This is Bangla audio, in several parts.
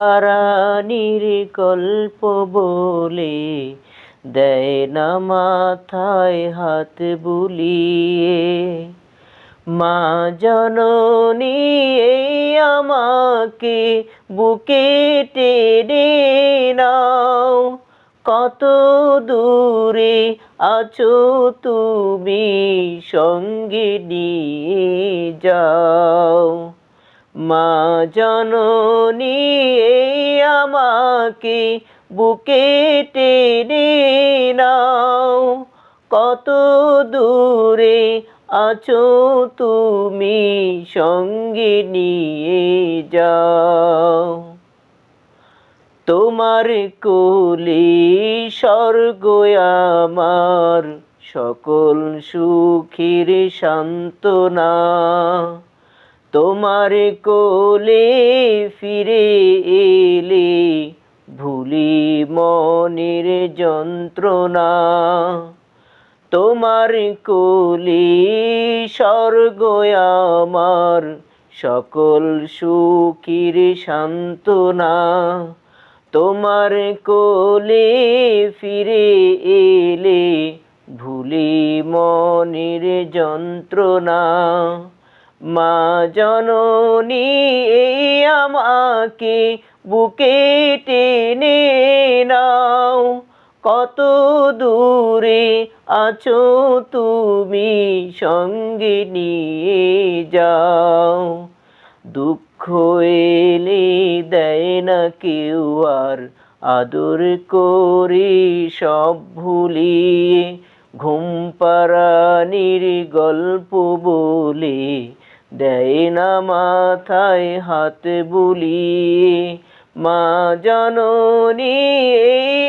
রানীর গল্প বলে দেয় না মাথায় হাত বুলিয়ে। মা জননী আমাকে বুকে টেনে নাও। কত দূরে আছো তুমি সঙ্গে নিয়ে যাও। মা জননী আমাকে বুকে টেনে নাও। কত দূরে আছো তুমি সঙ্গে নিয়ে যাও। তোমার কোলে স্বর্গ আমার, সকল সুখের সান্ত্বনা। তোমার কোলে ফিরে এলে ভুলি মনের যন্ত্রণা। তোমার কোলে স্বর্গ আমার সকল সুখীর সান্ত্বনা। তোমার কোলে ফিরে এলে ভুলি মনের যন্ত্রণা। মা জননী, এই আমাকে বুকে টেনে নাও। কত দূরে আছো তুমি সঙ্গে নিয়ে যাও। দুঃখ এলে দেয় না কেউ আর আদর করে সব ভুলিয়ে। ঘুম পাড়ানির গল্প বলে দেয় না মাথায় হাত বুলি। মা জননী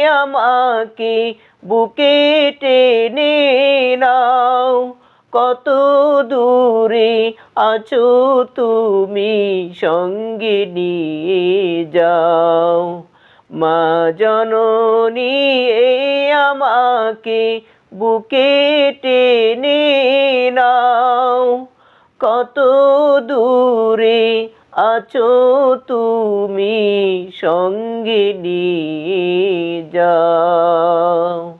আমাকে বুকে টেনে নাও। কত দূরে আছো তুমি সঙ্গে নিয়ে যাও। মা জননী আমাকে বুকে টেনে নাও। কত দূরে আছো তুমি সঙ্গে নিয়ে যাও।